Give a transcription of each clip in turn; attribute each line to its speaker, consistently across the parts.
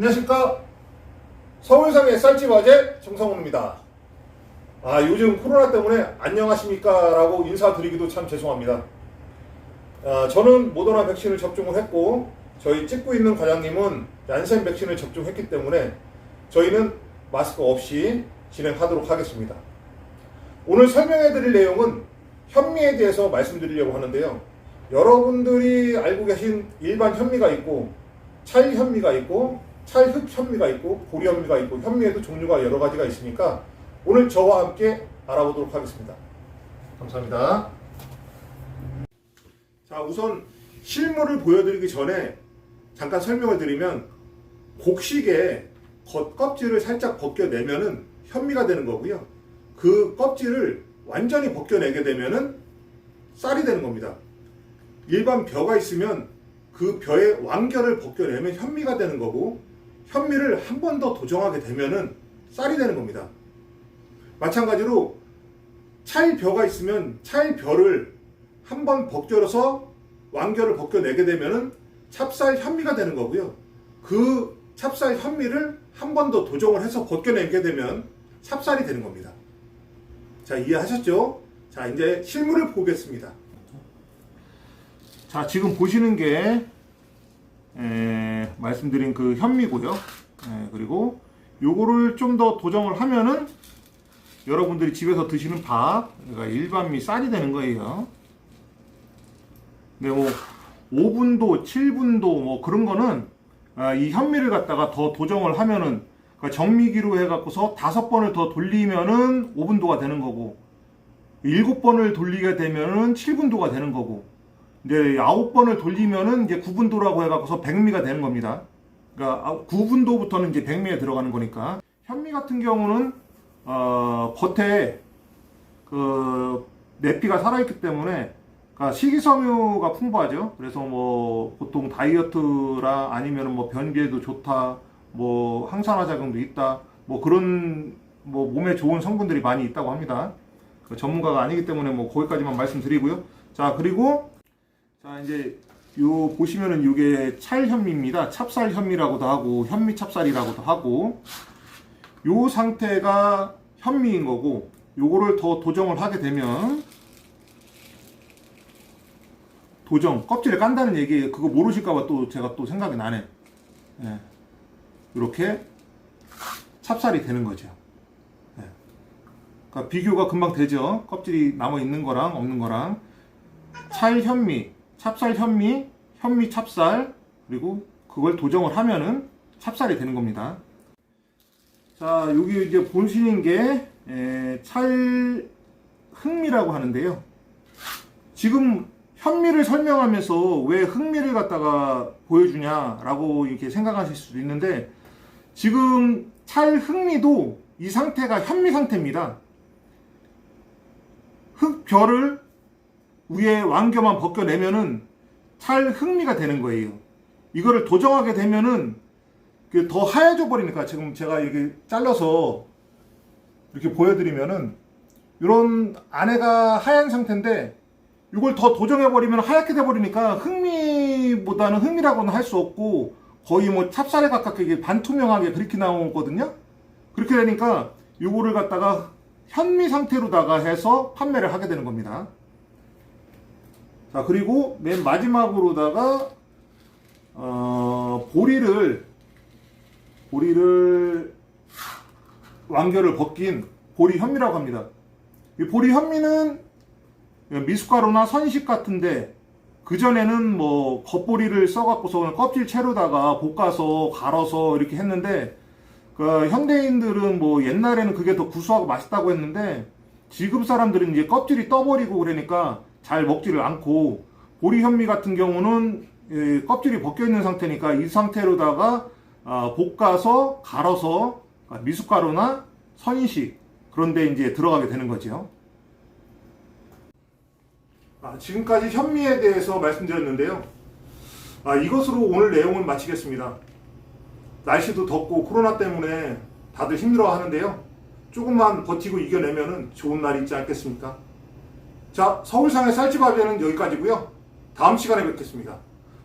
Speaker 1: 안녕하십니까? 서울상의 쌀집 아재 정성훈입니다. 아 요즘 코로나 때문에 안녕하십니까? 라고 인사드리기도 참 죄송합니다. 아, 저는 모더나 백신을 접종을 했고 저희 찍고 있는 과장님은 얀센 백신을 접종했기 때문에 저희는 마스크 없이 진행하도록 하겠습니다. 오늘 설명해 드릴 내용은 현미에 대해서 말씀드리려고 하는데요. 여러분들이 알고 계신 일반 현미가 있고 찰 현미가 있고 찰흑현미가 있고 보리 현미가 있고 현미에도 종류가 여러 가지가 있으니까 오늘 저와 함께 알아보도록 하겠습니다. 감사합니다. 자 우선 실물을 보여드리기 전에 잠깐 설명을 드리면 곡식의 겉 껍질을 살짝 벗겨내면은 현미가 되는 거고요. 그 껍질을 완전히 벗겨내게 되면은 쌀이 되는 겁니다. 일반 벼가 있으면 그 벼의 완결을 벗겨내면 현미가 되는 거고 현미를 한 번 더 도정하게 되면은 쌀이 되는 겁니다. 마찬가지로 찰벼가 있으면 찰벼를 한 번 벗겨서 완결을 벗겨내게 되면은 찹쌀 현미가 되는 거고요. 그 찹쌀 현미를 한 번 더 도정을 해서 벗겨내게 되면 찹쌀이 되는 겁니다. 자, 이해하셨죠? 자, 이제 실물을 보겠습니다. 자, 지금 보시는 게 에, 말씀드린 그 현미고요. 에, 그리고 요거를 좀 더 도정을 하면은 여러분들이 집에서 드시는 밥, 그러니까 일반미 쌀이 되는 거예요. 근데 뭐 5분도, 7분도 뭐 그런 거는 아, 이 현미를 갖다가 더 도정을 하면은 그러니까 정미기로 해갖고서 다섯 번을 더 돌리면은 5분도가 되는 거고 일곱 번을 돌리게 되면은 7분도가 되는 거고 이제 아홉 번을 돌리면은 이제 9분도라고 해갖고서 백미가 되는 겁니다. 그러니까 9분도부터는 이제 백미에 들어가는 거니까 현미 같은 경우는 어, 겉에 그 내피가 살아있기 때문에 그러니까 식이섬유가 풍부하죠. 그래서 뭐 보통 다이어트라 아니면은 뭐 변비에도 좋다, 뭐 항산화 작용도 있다, 뭐 그런 뭐 몸에 좋은 성분들이 많이 있다고 합니다. 그 전문가가 아니기 때문에 뭐 거기까지만 말씀드리고요. 자 그리고 자 이제 요 보시면은 이게 찰현미입니다. 찹쌀 현미라고도 하고 현미 찹쌀이라고도 하고 요 상태가 현미인 거고 요거를 더 도정을 하게 되면 도정 껍질을 깐다는 얘기예요. 그거 모르실까봐 또 제가 또 생각이 나네. 예. 이렇게 찹쌀이 되는 거죠. 예. 그러니까 비교가 금방 되죠. 껍질이 남아 있는 거랑 없는 거랑 찰현미, 찹쌀 현미, 현미 찹쌀 그리고 그걸 도정을 하면은 찹쌀이 되는 겁니다. 자, 여기 이제 보시는 게 에, 찰흑미라고 하는데요. 지금 현미를 설명하면서 왜 흑미를 갖다가 보여주냐라고 이렇게 생각하실 수도 있는데 지금 찰흑미도 이 상태가 현미 상태입니다. 흑별을 위에 완겨만 벗겨내면은 찰흑미가 되는 거예요. 이거를 도정하게 되면은 그더 하얘져 버리니까 지금 제가 이렇게 잘라서 이렇게 보여드리면은 이런 안에가 하얀 상태인데 이걸 더 도정해 버리면 하얗게 돼 버리니까 흑미보다는 흑미라고는 할 수 없고 거의 뭐 찹쌀에 가깝게 이게 반투명하게 그렇게 나오거든요. 그렇게 되니까 이거를 갖다가 현미 상태로다가 해서 판매를 하게 되는 겁니다. 자 그리고 맨 마지막으로다가 어, 보리를 보리를 완결을 벗긴 보리 현미라고 합니다. 이 보리 현미는 미숫가루나 선식 같은데 그 전에는 뭐 겉보리를 써갖고서 껍질 채로다가 볶아서 갈아서 이렇게 했는데 그 현대인들은 뭐 옛날에는 그게 더 구수하고 맛있다고 했는데 지금 사람들은 이제 껍질이 떠버리고 그러니까 잘 먹지를 않고 보리 현미 같은 경우는 예, 껍질이 벗겨 있는 상태니까 이 상태로다가 아, 볶아서 갈아서 아, 미숫가루나 선식 그런데 이제 들어가게 되는 거죠. 아, 지금까지 현미에 대해서 말씀드렸는데요. 아, 이것으로 오늘 내용을 마치겠습니다. 날씨도 덥고 코로나 때문에 다들 힘들어 하는데요. 조금만 버티고 이겨내면 좋은 날이 있지 않겠습니까? 자, 서울상의 쌀집아비는 여기까지고요. 다음 시간에 뵙겠습니다.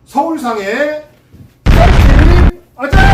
Speaker 1: 서울상의 쌀집 아재!